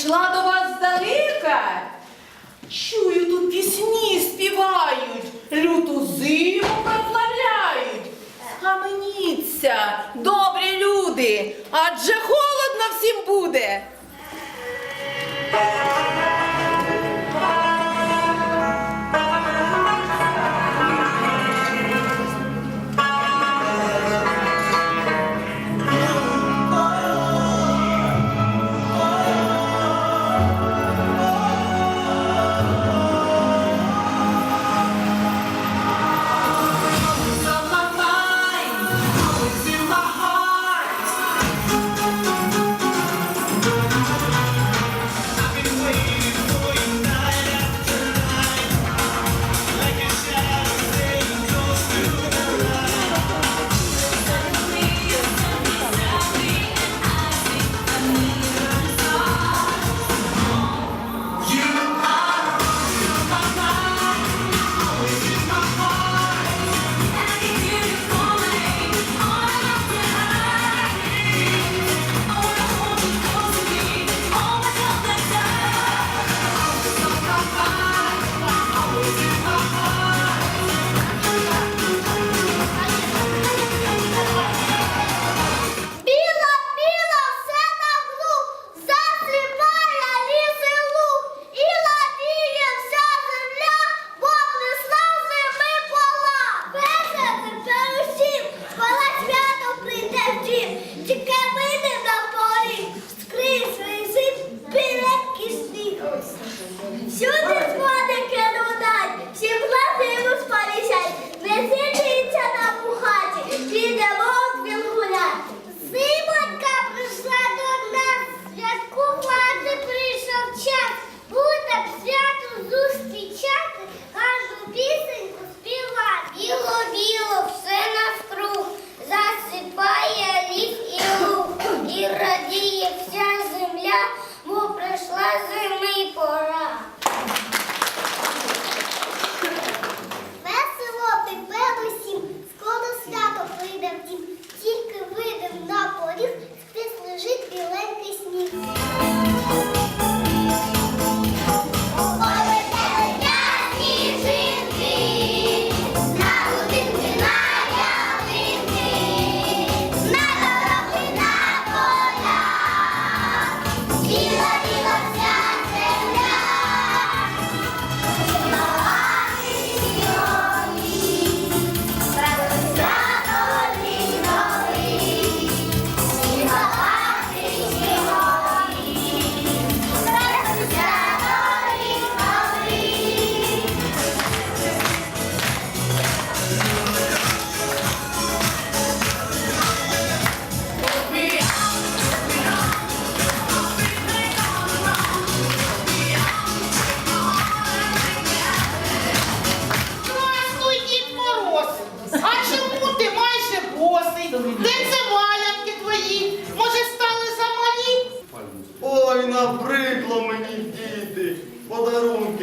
прийшла до вас здалека. Чую, тут пісні співають, люту зиму прославляють. Схаменіться, добрі люди, адже холодно всім буде.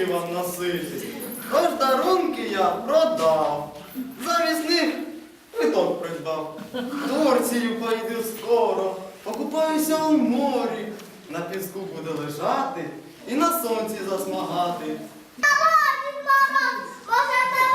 вам носити. Тож дарунки я продав. Замість них квиток придбав. В Турцію поїду скоро, покупаюся у морі. На піску буде лежати і на сонці засмагати. Мама, мама, може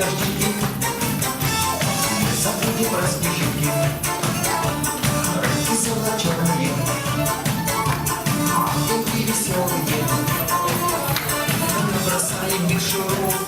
Дождики, горники, забыли про смешки, рыбки золоченые, мотылки веселые, мы набросали мишуру.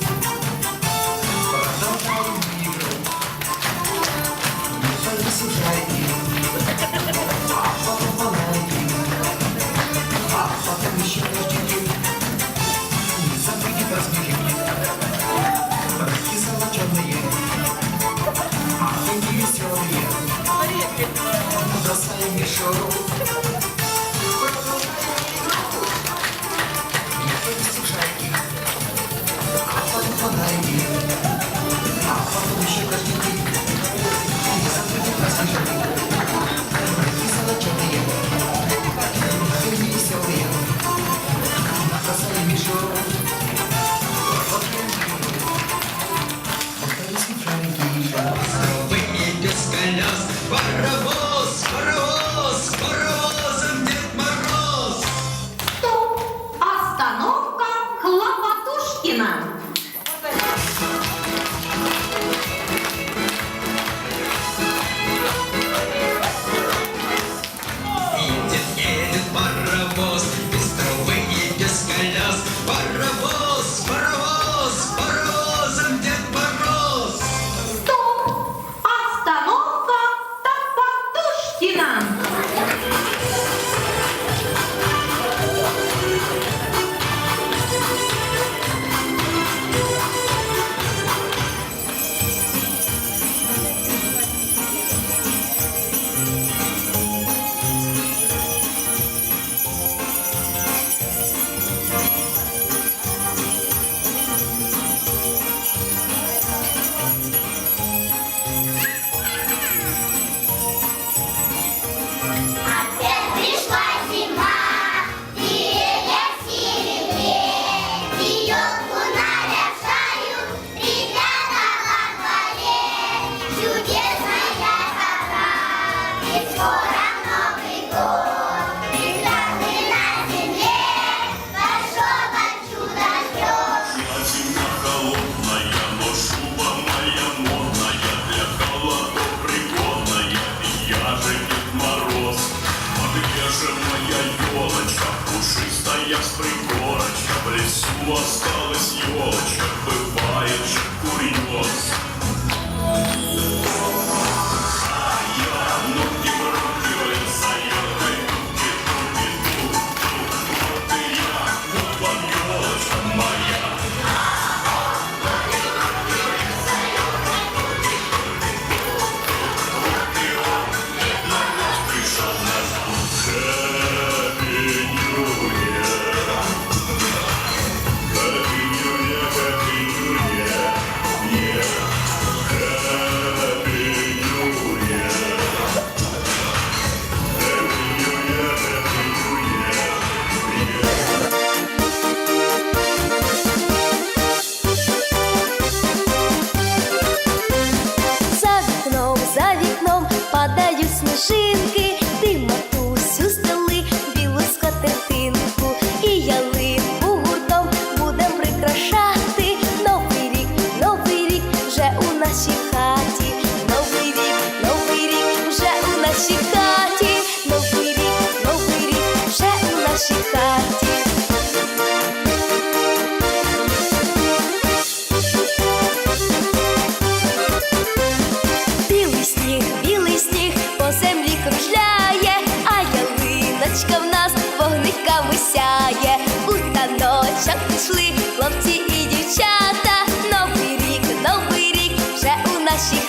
нежирная елочка, пушистая с пригорочка, в лесу осталась елочка, бывает же курьез.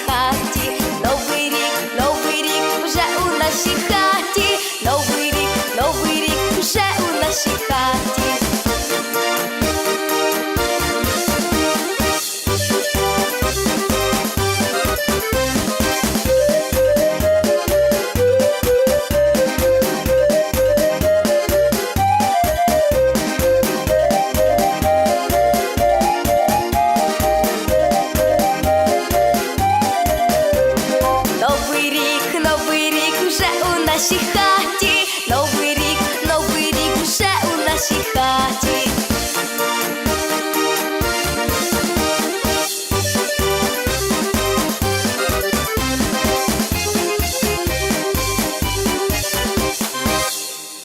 parte всіх.